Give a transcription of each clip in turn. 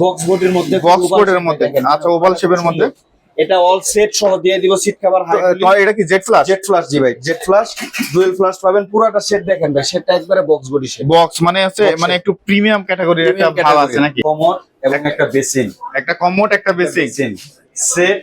Box বোর্ডের মধ্যে। আচ্ছা, ওভাল মধ্যে। এটা অল সেট সহ দিয়ে দিব সিট কভার হাই এটা কি জেট জি ভাই জেট ডুয়েল ফ্লাশ পাবেন। পুরাটা সেট দেখেন ভাই সেটটা একবারে বক্স বডি সেট বক্স মানে মানে একটু প্রিমিয়াম ক্যাটাগরির একটা ভাব আছে নাকি? কমর এবং একটা বেসিন একটা কমোড একটা বেসিন সেট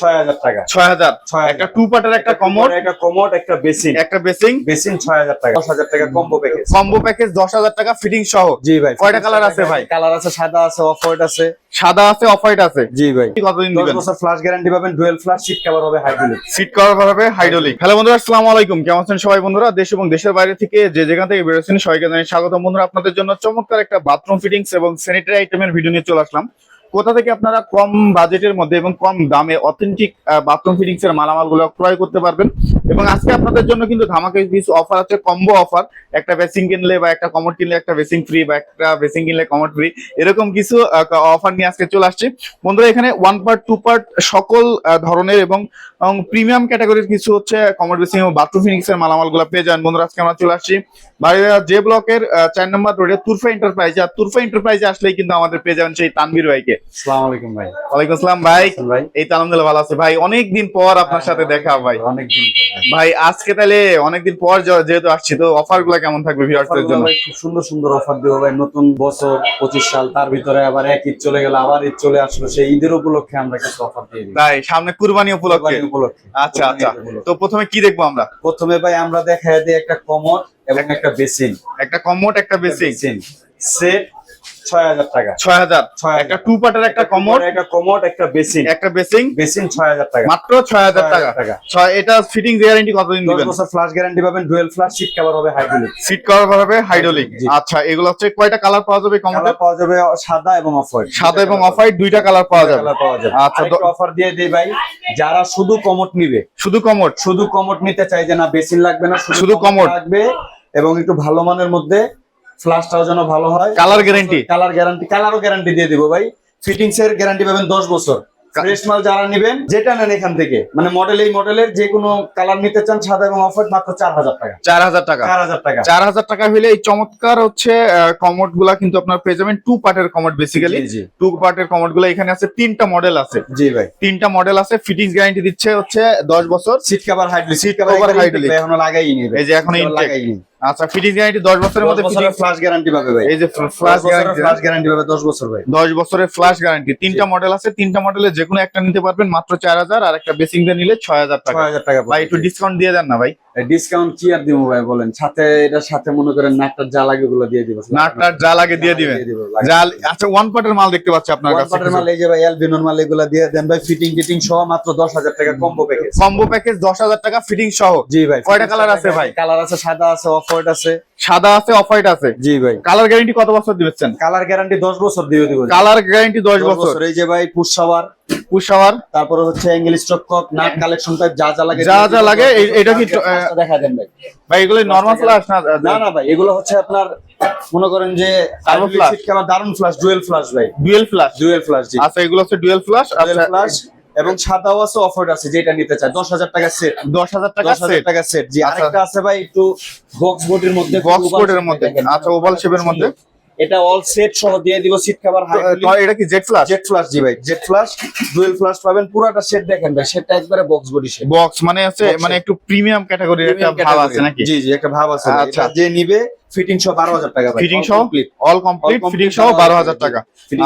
ছয় হাজার টাকা। ছয় হাজার। একটা টু পার্টের একটা কমোড একটা কমর একটা বেসিন একটা বেসিং বেসিন ছয় হাজার টাকা দশ হাজার টাকা কম্বো প্যাকেজ কম্বো প্যাকেজ দশ হাজার টাকা ফিটিং সহ। জি ভাই কয়টা কালার আছে ভাই? কালার আছে সাদা আছে অফ হোয়াইট আছে। সাদা আছে অফ হোয়াইট আছে? জি ভাই। কতদিন দশ দিবেন? বছর ফ্লাশ গ্যারান্টি পাবেন ডুয়েল ফ্লাশ সিট কভার হবে হাইড্রোলিক সিট কভার হবে হাইড্রোলিক হ্যালো বন্ধুরা আসসালামু আলাইকুম। কেমন আছেন সবাই বন্ধুরা? দেশ এবং দেশের বাইরে থেকে যে যেখান থেকে বেরোচ্ছেন সবাইকে জানাই স্বাগত বন্ধুরা। আপনাদের জন্য চমৎকার একটা বাথরুম ফিটিংস এবং স্যানিটারি আইটেমের ভিডিও নিয়ে চলে আসলাম। কোথা থেকে আপনারা কম বাজেটের মধ্যে এবং কম দামে অথেন্টিক বাথরুম ফিটিংস এর মালামালগুলো ক্রয় করতে পারবেন? এবং আজকে আপনাদের জন্য কিন্তু ধামাকে কিছু অফার আছে কম্বো অফার একটা বেসিং কিনলে বা একটা কমোড কিনলে একটা বেসিং ফ্রি বা একটা বেসিং কিনলে কমোড ফ্রি এরকম কিছু অফার নিয়ে আজকে চলে আসছে। বন্ধুরা এখানে ওয়ান পার্ট টু পার্ট সকল ধরনের এবং প্রিমিয়াম ক্যাটাগরির কিছু হচ্ছে কমোড বেসিং এবং বাথরুম ফিনিক্স এর মালামালগুলো পেয়ে যান বন্ধুরা আজকে আমরা চলে আসছি। বাড়িয়া যে ব্লকের চার নম্বর রোডে তুরফা এন্টারপ্রাইজ আর তুরফা এন্টারপ্রাইজে আসলেই কিন্তু আমাদের পেয়ে যাবেন সেই তানবির ভাইকে। আসসালামু আলাইকুম ভাই। ওয়ালাইকুম আসসালাম ভাই। এই তো আলহামদুলিল্লাহ ভালো আছে। ভাই অনেকদিন পর আপনার সাথে দেখা ভাই। অনেকদিন ভাই আজকে তাহলে অনেকদিন পর যেহেতু আসছি তো অফারগুলা কেমন থাকবে ভিউয়ার্সদের জন্য? খুব সুন্দর সুন্দর অফার দেবো ভাই। নতুন বছর পঁচিশ সাল তার ভিতরে আবার এক ঈদ চলে গেল আবার ঈদ চলে আসলো সেই ঈদের উপলক্ষে আমরা কিছু অফার দিয়ে দিই। তাই সামনে কুরবানি উপলক্ষে? উপলক্ষে। আচ্ছা আচ্ছা। তো প্রথমে কি দেখব আমরা? প্রথমে ভাই আমরা দেখা দিই একটা কমর এবং একটা বেসিন। একটা কমোড একটা বেসিন। সেট ছয় হাজার টাকা। ছয় হাজার। 6000 একটা টু পার্টের একটা কমোড একটা একটা বেসিন একটা বেসিং বেসিন ছয় হাজার টাকা। মাত্র ছয় হাজার টাকা। টাকা। ছয় এটা ফিটিং গ্যারান্টি কতদিন বছর গ্যারান্টি পাবেন ডুয়েল সিট কভার হবে হাইড্রোলিক সিট কভার হবে হাইড্রোলিক আচ্ছা এগুলো হচ্ছে কয়টা কালার পাওয়া যাবে কমোডে পাওয়া যাবে সাদা এবং অফ হোয়াইট সাদা এবং অফ হোয়াইট দুইটা কালার পাওয়া যাবে। যাবে। আচ্ছা, অফার দিয়ে দেই ভাই যারা শুধু কমট নিবে। শুধু কমোড শুধু কমট নিতে চাই যে না বেসিন লাগবে না শুধু কমোড। লাগবে এবং একটু ভালো মানের মধ্যে ফ্লাশটাও যেন ভালো হয়। কালার গ্যারান্টি কালার গ্যারান্টি কালারও গ্যারান্টি দিয়ে দিব ভাই। ফিটিংস এর গ্যারান্টি পাবেন 10 বছর। ফ্রেশ মাল যারা নেবেন যেটা নেন এখান থেকে। মানে মডেল এই মডেলের যে কোনো কালার নিতে চান সাদা এবং অফ হোয়াইট মাত্র 4000 টাকা। চার হাজার টাকা। 4000 টাকা। চার হাজার টাকা হলে এই চমৎকার হচ্ছে কমোডগুলা কিন্তু আপনার পেয়ে যাবেন টু পার্টের কমোড বেসিক্যালি টু পার্টের কমোডগুলো এখানে আছে তিনটা মডেল আছে। জি ভাই। তিনটা মডেল আছে ফিটিংস গ্যারান্টি দিচ্ছে হচ্ছে দশ বছর। Seat cover hydraulic seat cover এখনও লাগাই এই যে এখনও। লাগাই আচ্ছা ফিটিংস গ্যারান্টি দশ বছরের মধ্যে বছরের ফ্ল্যাশ গ্যারান্টি পাবে ভাই। এই যে ফ্ল্যাশ গ্যারান্টি ফ্ল্যাশ গ্যারান্টি পাবে 10 বছর ভাই। দশ বছরের ফ্ল্যাশ গ্যারান্টি তিনটা মডেল আছে তিনটা মডেলে যে কোনো একটা নিতে পারবেন মাত্র চার হাজার আর একটা বেসিং দিয়ে নিলে ছয় হাজার টাকা। 6000 টাকা ভাই একটু ডিসকাউন্ট দিয়ে দেন না ভাই। ডিসকাউন্ট কি আর দিব ভাই বলেন? সাথে এটার সাথে মনে করেন নাকটার যা লাগে ওগুলো দিয়ে দিব। যা লাগে দিয়ে দিবেন? দিব যা আচ্ছা ওয়ান পার্টের মাল দেখতে পাচ্ছি আপনার ওয়ান কাছে পার্টের মাল এই যে ভাই এলবিনোর মাল এগুলো দিয়ে দেন ভাই ফিটিং টিটিং সহ মাত্র 10000 টাকা কম্বো প্যাকেজ কম্বো প্যাকেজ দশ হাজার টাকা ফিটিং সহ। জি ভাই কয়টা colour আছে ভাই? কালার আছে সাদা আছে অফ হোয়াইট আছে। সাদা আছে অফ হোয়াইট আছে? জি ভাই। কালার গ্যারান্টি কত বছর দিবেন? কালার গ্যারান্টি 10 বছর দিয়ে দিব। কালার গ্যারান্টি দশ বছর। এই যে ভাই পুশ শাওয়ার তারপরে হচ্ছে নাট কালেকশন টাইপ যা যা লাগে যা যা লাগে, এটা কি, দেখা দেন ভাই। ভাই এগুলো নর্মাল ফ্ল্যাশ না না না ভাই এগুলো হচ্ছে আপনার মনে করেন যে Turbo flash। দারুণ ফ্লাশ ডুয়েল ফ্লাশ ভাই। ডুয়েল ফ্ল্যাশ ডুয়েল ফ্লাশ জি। আচ্ছা এগুলো হচ্ছে ডুয়েল ফ্ল্যাশ ডুয়েল ফ্লাশ এবং সাদাও আছে অফার আছে যেটা নিতে চায়। দশ হাজার টাকা সেট দশ হাজার টাকা দশ হাজার সেট টাকা সেট জি। আচ্ছা। আরেকটা আছে ভাই একটু বক্স বোর্ডের মধ্যে বক্স বোর্ডের মধ্যে। আচ্ছা ওভাল শেপের মধ্যে। এটা অল সেট সহ দিয়ে দিব সিট কভার হাই এটা কি জেট ফ্ল্যাশ জেট ফ্লাশ জি ভাই। জেট ফ্লাশ ডুয়েল ফ্লাশ পাবেন পুরাটা সেট দেখেন ভাই সেটটা একবারে বক্স বডি সেট বক্স মানে Box মানে একটু প্রিমিয়াম ক্যাটাগরির একটা ভাব আছে নাকি? জি জি একটা ভাব আছে আচ্ছা। যে নিবে ফিটিং সহ বারো হাজার টাকা ভাই। ফিটিং সহ। অল কমপ্লিট ফিটিং সহ বারো হাজার টাকা।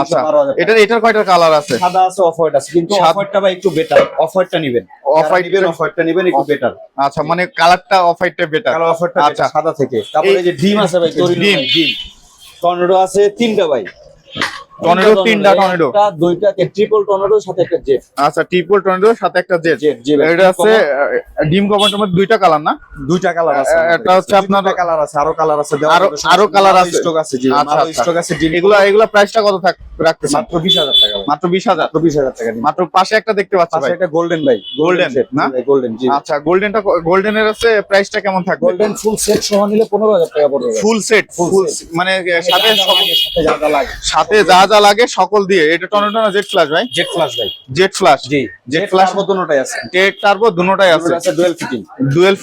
আচ্ছা। হাজার এটার কয়টা কালার আছে? সাদা আছে অফ হোয়াইট আছে। কিন্তু অফ হোয়াইটটা ভাই একটু বেটার অফ হোয়াইটটা নেবেন। অফ হোয়াইট নেবেন অফ হোয়াইটটা নেবেন একটু বেটার আচ্ছা মানে কালারটা অফ হোয়াইটটা বেটার কালো অফ হোয়াইটটা আচ্ছা। আচ্ছা। সাদা থেকে। তারপরে যে ডিম আছে ভাই ডিম। ডিম। টর্নেডো আছে তিনটা ভাই টর্নেডো তিনটা টর্নেডো দুইটা ট্রিপল টর্নেডোর সাথে একটা জেট আচ্ছা ট্রিপল টর্নেডোর সাথে একটা জেট এটা আছে ডিম কভারটার মধ্যে দুইটা কালার না? দুইটা কালার আছে এটা হচ্ছে আপনার- কালার আছে আরও কালার আছে আরো- আরও colour আছে। স্টক আছে জি আচ্ছা, আরও আচ্ছা। স্টক আছে ডিম এগুলা এগুলা প্রাইসটা কত থাক রাখতেছেন? মাত্র 20000 টাকা। মাত্র বিশ হাজার? মাত্র বিশ হাজার টাকা মাত্র পাশে একটা দেখতে পাচ্ছি ভাই। একটা গোল্ডেন ভাই। Golden, না? গোল্ডেন জি। আচ্ছা গোল্ডেনটা গোল্ডেনের আছে প্রাইসটা কেমন থাকবে? গোল্ডেন ফুল সেট সহ নিলে পনেরো হাজার টাকা পড়বে ফুল সেট ফুল মানে সাথে সাথে যা যা লাগে। সাথে যা যা লাগে সকল দিয়ে। এটা টর্নেডো না জেট ফ্ল্যাশ ভাই? জেট ফ্লাশ ভাই। জেট ফ্ল্যাশ জি। জেট ফ্লাশ দুটোটাই আছে। জেট টার্বো দুটোটাই আছে। আছে ডুয়েল ফিটিং ডুয়েল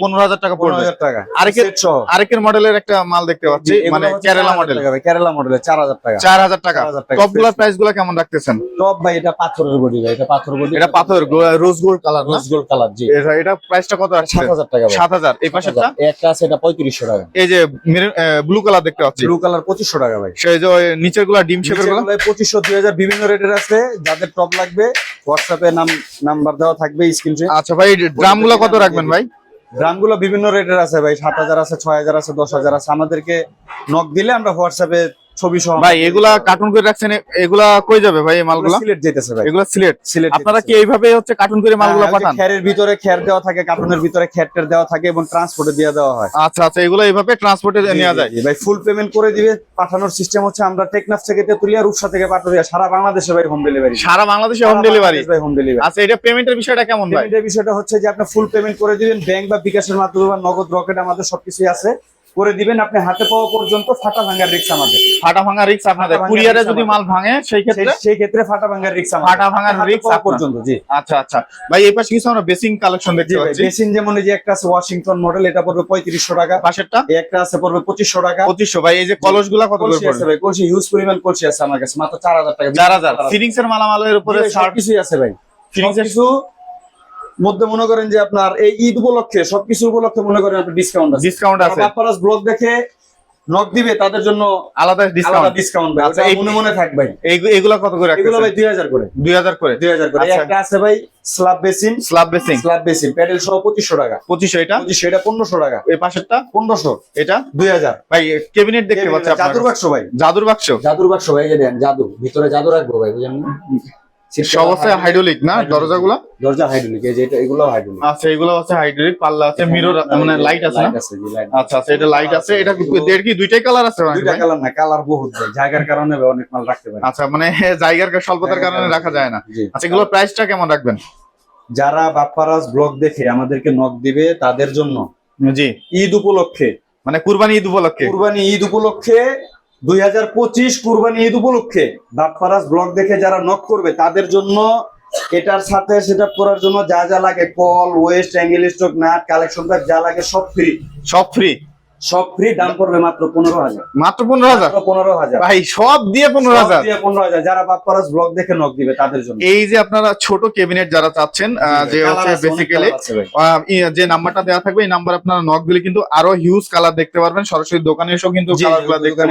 পনেরো হাজার টাকা পড়বে। হাজার টাকা। আরেকের- আরেকের মডেলের একটা মাল দেখতে পাচ্ছি মানে কেরালা মডেল কেরালা মডেলের চার হাজার টাকা। চার হাজার টাকা। 4,000 টাকা। টপগুলার প্রাইসগুলা কেমন রাখতেছেন? টপ ভাই এটা পাথরের বডি ভাই এটা পাথর বডি এটা পাথর rose gold colour rose gold colour জি। এটা এটা প্রাইসটা কত সাত আসছে হাজার টাকা ভাই। সাত হাজার। এই পাশেরটা? একটা আছে এটা পঁয়ত্রিশশো টাকা। এই যে ব্লু কালার দেখতে পাচ্ছি। ব্লু কালার পঁচিশশো টাকা ভাই। সেই যে নিচেরগুলা ডিম শেপেরগুলা? পঁচিশশো দুই হাজার বিভিন্ন রেটের আছে। যাদের টপ লাগবে হোয়াটসঅ্যাপে নাম নাম্বার দেওয়া থাকবে স্ক্রিনশে আচ্ছা ভাই ড্রামগুলা কত রাখবেন ভাই? ড্রামগুলো বিভিন্ন রেটের আছে ভাই সাত হাজার আছে ছয় হাজার আছে দশ হাজার আছে। আমাদেরকে নক দিলে আমরা হোয়াটসঅ্যাপে ছবি সহ ভাই এগুলা কার্টুন করে রাখছেন এগুলা কই যাবে ভাই এই মালগুলা? সিলেট যেতেছে ভাই। এগুলা সিলেট। সিলেট আপনারা কি এইভাবে হচ্ছে কার্টুন করে মালগুলা হ্যাঁ, পাঠান? খ্যারের ভিতরে খ্যার দেওয়া থাকে কার্টুনের ভিতরে খ্যার দেওয়া থাকে এবং ট্রান্সপোর্টে দিয়ে দেওয়া হয়। আচ্ছা আচ্ছা এগুলো এইভাবে ট্রান্সপোর্টে নেওয়া যায়? ভাই ফুল পেমেন্ট করে দিবে। পাঠানোর সিস্টেম হচ্ছে আমরা টেকনাফ থেকে তেতুলিয়া রূপসা থেকে পাঠাবো সারা বাংলাদেশে ভাই হোম ডেলিভারি সারা বাংলাদেশে হোম ডেলিভারি ভাই হোম ডেলিভারি আচ্ছা এটা পেমেন্টের বিষয়টা কেমন ভাই? পেমেন্টের বিষয়টা হচ্ছে যে আপনি ফুল পেমেন্ট করে দিবেন। ব্যাংক বা বিকাশের মাধ্যমে বা নগদ রকেট আমাদের সবকিছুই আছে। করে দিবেন আপনি হাতে পাওয়া পর্যন্ত ফাটা ভাঙার রিক্স আমাদের। ফাটা ভাঙা রিক্স আপনাদের। কুরিয়ারে যদি মাল ভাঙে সেই ক্ষেত্রে? সেই- ক্ষেত্রে ফাটা ভাঙার রিক্স আমাদের। ফাটা ভাঙার risk পর্যন্ত জি। আচ্ছা আচ্ছা। ভাই এই পাশে কিছু আমরা বেসিং কালেকশন দেখতে পাচ্ছি। বেসিন যেমন এই যে একটা আছে ওয়াশিংটন মডেল এটা পড়বে পঁয়ত্রিশশো টাকা। পাশেরটা? এই একটা আছে পড়বে পঁচিশশো টাকা। পঁচিশশো। ভাই এই যে কলসগুলা কত করে পড়বে? ভাই কলসি হিউজ পরিমাণ কলসি আছে আমার কাছে মাত্র চার হাজার টাকা। চার হাজার। ফিনিক্স এর মালামালের উপরে শার্ট সবকিছুই আছে ভাই। কিছু মধ্যে মনে করেন যে আপনার এই ঈদ উপলক্ষে সবকিছু উপলক্ষে মনে করেন আপনার ডিসকাউন্ট আছে। ডিসকাউন্ট আছে। বাপ্পারাস ব্লগ দেখে নক দিবে তাদের জন্য আলাদা ডিসকাউন্ট ডিসকাউন্ট ভাই। আচ্ছা, মনে মনে থাক ভাই। এগুলা কত করে এগুলো ভাই দুই হাজার করে। দুই হাজার করে? দুই হাজার করে। আচ্ছা। একটা আছে ভাই slab basin slab basin slab basin pedal সহ পঁচিশশো টাকা। পঁচিশশো এটা? পঁচিশশো এটা পনেরোশো টাকা। এই পাশেরটা? পনেরোশো। এটা? দুই হাজার। ভাই কেবিনেট দেখতে পাচ্ছি আপনার জাদুর বাক্স ভাই। জাদুর বাক্স? জাদুর বাক্স ভাই এই দেন জাদু। ভিতরে জাদু রাখব ভাই বুঝেন না? সব আছে হাইড্রোলিক না? Hydraulic। দরজা হাইড্রোলিক এই যে এটা এগুলো হাইড্রোলিক আচ্ছা এগুলো আছে হাইড্রোলিক পাল্লা আছে মিরর মানে লাইট আছে না? লাইট আছে জি লাইট আচ্ছা আচ্ছা এটা লাইট আছে এটা দেড় কি দুইটাই কালার আছে দুইটা কালার না কালার বহুত জায়গার কারণে অনেক মাল রাখতে পারে। আচ্ছা মানে জায়গার স্বল্পতার কারণে রাখা যায় না। আচ্ছা এগুলোর প্রাইসটা কেমন রাখবেন? যারা বাপ্পারাজ ব্লগ দেখে আমাদেরকে নক দিবে তাদের জন্য জি। ঈদ উপলক্ষে। মানে কুরবানি ঈদ উপলক্ষে? কুরবানি ঈদ উপলক্ষে দুই হাজার পঁচিশ কুরবানি ঈদ উপলক্ষে বাপ্পারাজ ব্লগ দেখে যারা নক করবে, তাদের জন্য এটার সাথে সেটা করার জন্য যা যা লাগে call waste angle stock nut collection যা লাগে সব ফ্রি সব ফ্রি সব ফ্রি দাম পড়বে মাত্র পনেরো হাজার। মাত্র পনেরো হাজার? পনেরো হাজার। ভাই সব দিয়ে পনেরো হাজার? পনেরো হাজার। যারা বাপ্পারাজ ব্লগ দেখে নক দিবে তাদের জন্য। এই যে আপনারা ছোট ক্যাবিনেট যারা চাচ্ছেন যে হচ্ছে বেসিক্যালি। যে নাম্বারটা দেওয়া থাকবে এই নাম্বার আপনারা নক দিলে কিন্তু আরও হিউজ কালার দেখতে পারবেন। সরাসরি দোকানে এসেও কিন্তু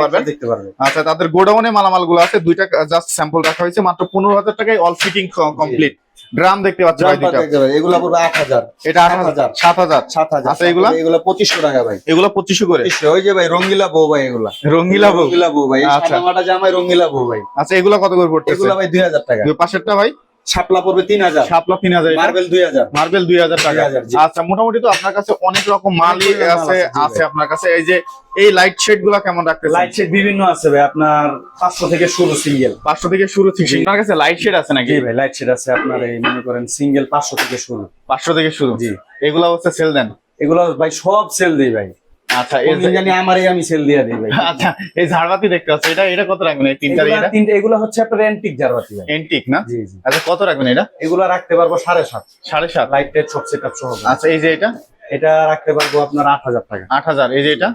পারবেন। দেখতে পারবেন। আচ্ছা তাদের গোডাউনে মালামালগুলো আছে দুইটা জাস্ট স্যাম্পল রাখা হয়েছে। মাত্র পনেরো হাজার টাকায় অল ফিটিং কমপ্লিট ড্রাম দেখতে পাচ্ছি ভাই দুইটা। এগুলো পুরো আট হাজার। এটা আট হাজার। সাত হাজার। সাত হাজার। আচ্ছা, এগুলো? এগুলো 2500 টাকা ভাই। এগুলো 2500 করে? ওই যে ভাই রঙ্গিলা বউ ভাই এগুলো। রঙ্গিলা বউ? রঙ্গিলা বউ ভাই। আচ্ছা। জামাই রঙ্গিলা বউ ভাই। আচ্ছা এগুলো কত করে পড়তেছে? এগুলো ভাই দুই হাজার টাকা। দুই পাশেরটা ভাই? শাপলা পড়বে তিন হাজার। শাপলা তিন হাজার মার্বেল দুই হাজার। মার্বেল দুই হাজার টাকা। আচ্ছা মোটামুটি তো আপনার কাছে অনেক রকম মালই আছে। আপনার কাছে। এই যে এই লাইট শেডগুলা কেমন রাখতে লাইট শেড বিভিন্ন আছে ভাই আপনার পাঁচশো থেকে শুরু সিঙ্গেল পাঁচশো থেকে শুরু জি। আপনার কাছে লাইট শেড আছে নাকি? ভাই লাইট শেড আছে আপনার এই মনে করেন সিঙ্গেল পাঁচশো থেকে শুরু। পাঁচশো থেকে শুরু। জি। এগুলা হচ্ছে সেল দেন? এগুলো ভাই সব সেল দিই ভাই। আচ্ছা এই জানি আমারই আমি সেল দিয়ে দিই ভাই। আচ্ছা এই ঝাড়বাতি দেখতে পাচ্ছি এটা এটা কত রাখবেন এই তিনটা এগুলা এটা? তিনটে এগুলো হচ্ছে আপনার অ্যান্টিক ঝাড়বাতি ভাই। না? জি জি। আচ্ছা কত রাখবেন এটা? এগুলো রাখতে পারব সাড়ে সাত। সাড়ে সাত? লাইট টাইট সব সেট সহ। আচ্ছা এই যে এটা? এটা রাখতে পারব আপনার আট হাজার টাকা। আট হাজার এই যে এটা?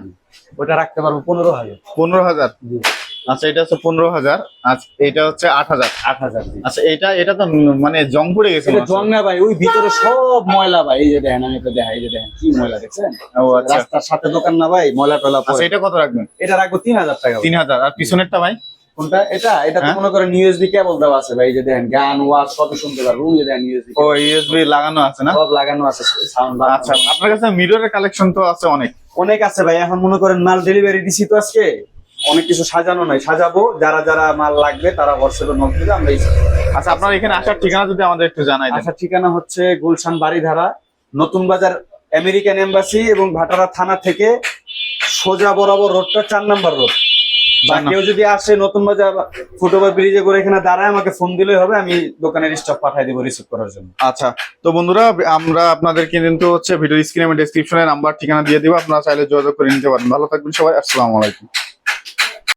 ওটা রাখতে পারব পনেরো হাজার। পনেরো হাজার? জি। আচ্ছা এটা হচ্ছে পনেরো হাজার। আচ্ছা এটা হচ্ছে আট হাজার। আট হাজার আচ্ছা এটা এটা তো মানে জং পড়ে গেছে এটা। জং না ভাই ওই ভিতরে সব ময়লা ভাই। এই যে দেখেন আমি তো দেখাই যে দেখেন কি ময়লা দেখছেন? ও আচ্ছা। রাস্তার সাথে দোকান না ভাই ময়লা টয়লা আচ্ছা এটা কত রাখবেন? এটা রাখব তিন হাজার টাকা তিন হাজার। আর পিছনেরটা ভাই? কোনটা? এটা এটা তো হ্যাঁ? মনে করেন ইউএসবি কেবল দেওয়া আছে ভাই যে দেখেন গান ওয়াজ সব শুনতে পারব যে দেখেন ইউএসবি ও ইউএসবি লাগানো আছে না? সব লাগানো আছে সাউন্ড আচ্ছা আপনার কাছে মিররের কালেকশন তো আছে অনেক। অনেক আছে ভাই এখন মনে করেন মাল ডেলিভারি দিছি তো আজকে। অনেক কিছু সাজানো নাই সাজাবো যারা যারা মাল লাগবে তারা হোয়াটসঅ্যাপে নক দিলে আমরা আচ্ছা আপনার এখানে আসার ঠিকানা যদি আমাদের একটু জানাই আসার ঠিকানা হচ্ছে গুলশান বাড়িধারা নতুন বাজার আমেরিকান এম্বাসি এবং ভাটারা থানা থেকে সোজা বরাবর রোডটা চার নাম্বার রোড। বা কেউ যদি আসে নতুন বাজার ফুটওভার ব্রিজে করে এখানে দাঁড়ায় আমাকে ফোন দিলেই হবে আমি দোকানের স্টক পাঠিয়ে দিব রিসিভ করার জন্য। আচ্ছা তো বন্ধুরা আমরা আপনাদেরকে কিন্তু হচ্ছে ভিডিও স্ক্রিনে ডেসক্রিপশনে নাম্বার ঠিকানা দিয়ে দিব আপনারা চাইলে যোগাযোগ করে নিতে পারেন। ভালো থাকবেন সবাই আসসালামু আলাইকুম।